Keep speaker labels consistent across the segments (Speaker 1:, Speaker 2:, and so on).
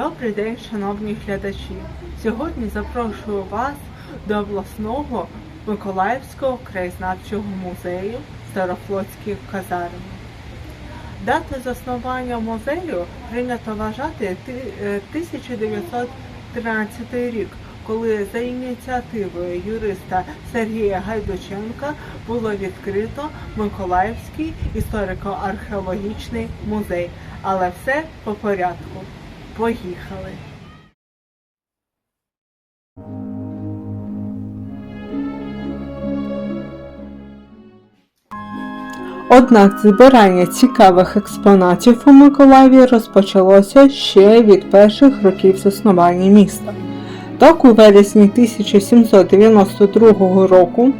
Speaker 1: Добрий день, шановні глядачі. Сьогодні запрошую вас до обласного Миколаївського краєзнавчого музею Старофлотські казарми. Дату заснування музею прийнято вважати е, 1913 рік, коли за ініціативою юриста Сергія Гайдученка було відкрито Миколаївський історико-археологічний музей. Але все по порядку. Поїхали. Однак збирання цікавих експонатів у Миколаєві розпочалося ще від перших років заснування міста. Так, у вересні 1792 року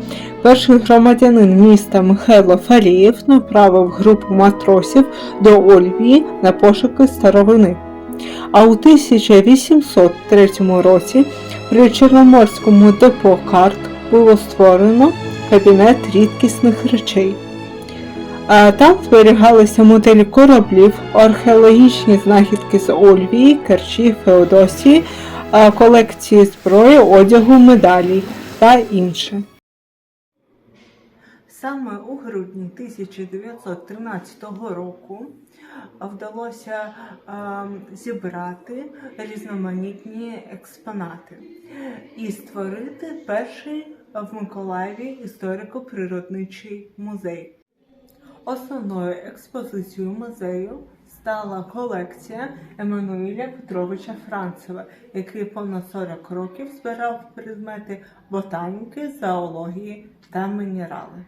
Speaker 1: перший громадянин міста Михайло Фалієв направив групу матросів до Ольвії на пошуки старовини. А у 1803 році при Чорноморському депо карт було створено кабінет рідкісних речей. Там зберігалися моделі кораблів, археологічні знахідки з Ольвії, Керчі, Феодосії, колекції зброї, одягу, медалей та інше. Саме у грудні 1913 року вдалося зібрати різноманітні експонати і створити перший в Миколаєві історико-природничий музей. Основною експозицією музею стала колекція Еммануїля Петровича Францева, який понад 40 років збирав предмети ботаніки, зоології та мінерали.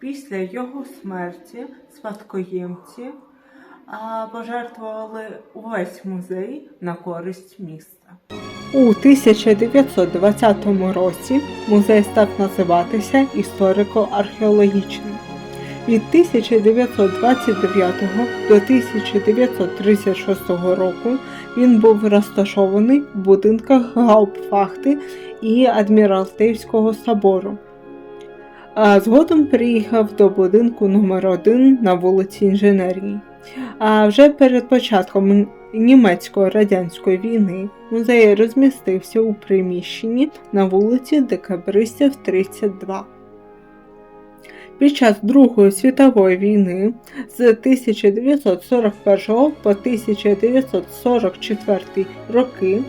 Speaker 1: Після його смерті спадкоємці пожертвували увесь музей на користь міста. У 1920 році музей став називатися історико-археологічним. Від 1929 до 1936 року він був розташований в будинках Гауптвахти і Адміралтейського собору. А згодом приїхав до будинку номер 1 на вулиці Інженерній. А вже перед початком німецько-радянської війни музей розмістився у приміщенні на вулиці Декабристів 32. Під час Другої світової війни з 1941 по 1944 роки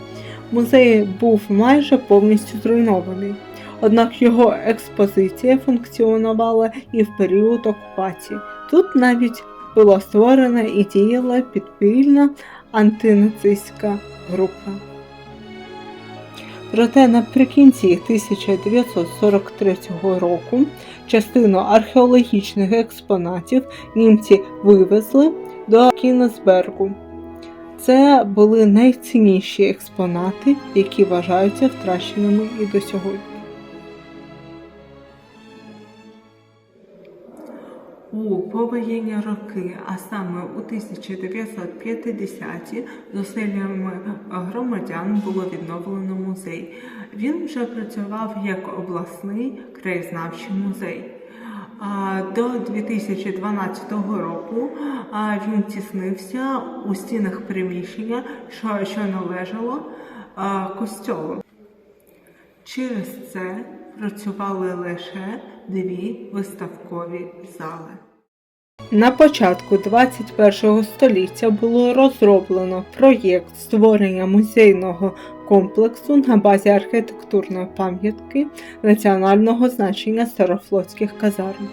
Speaker 1: музей був майже повністю зруйнований. Однак його експозиція функціонувала і в період окупації. Тут навіть була створена і діяла підпільна антинацистська група. Проте наприкінці 1943 року частину археологічних експонатів німці вивезли до Кінесбергу. Це були найцінніші експонати, які вважаються втраченими і до сьогодні. У повоєнні роки, а саме у 1950-ті, зусиллями громадян було відновлено музей. Він вже працював як обласний краєзнавчий музей. До 2012 року він тіснився у стінах приміщення, що, належало костьолу. Через це працювали лише дві виставкові зали. На початку 21 століття було розроблено проєкт створення музейного комплексу на базі архітектурної пам'ятки національного значення старофлотських казарм.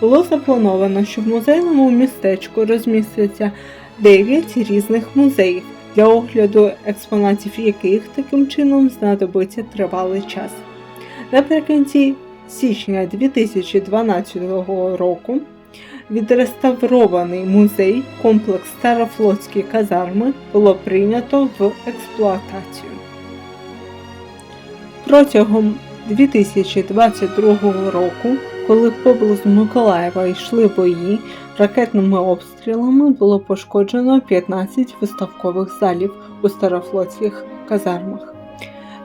Speaker 1: Було заплановано, що в музейному містечку розміститься 9 різних музеїв, для огляду експонатів яких таким чином знадобиться тривалий час. Наприкінці січня 2012 року відреставрований музей комплекс Старофлотські казарми було прийнято в експлуатацію. Протягом 2022 року, коли поблизу Миколаєва йшли бої, ракетними обстрілами було пошкоджено 15 виставкових залів у старофлотських казармах.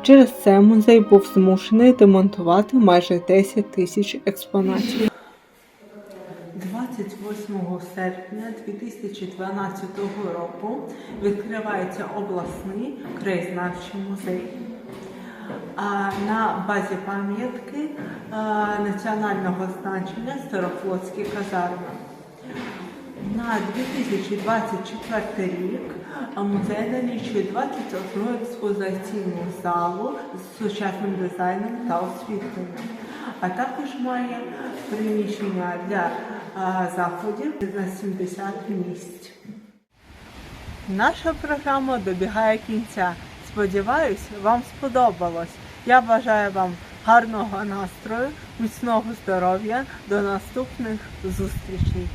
Speaker 1: Через це музей був змушений демонтувати майже 10 тисяч експонатів. 28 серпня 2012 року відкривається обласний краєзнавчий музей. На базі пам'ятки національного значення Старофлотські казарми. На 2024 рік музей налічує 21 експозиційну залу з сучасним дизайном та освітленням, а також має приміщення для заходів на 70 місць. Наша програма добігає кінця. Сподіваюсь, вам сподобалось. Я бажаю вам гарного настрою, міцного здоров'я. До наступних зустрічей.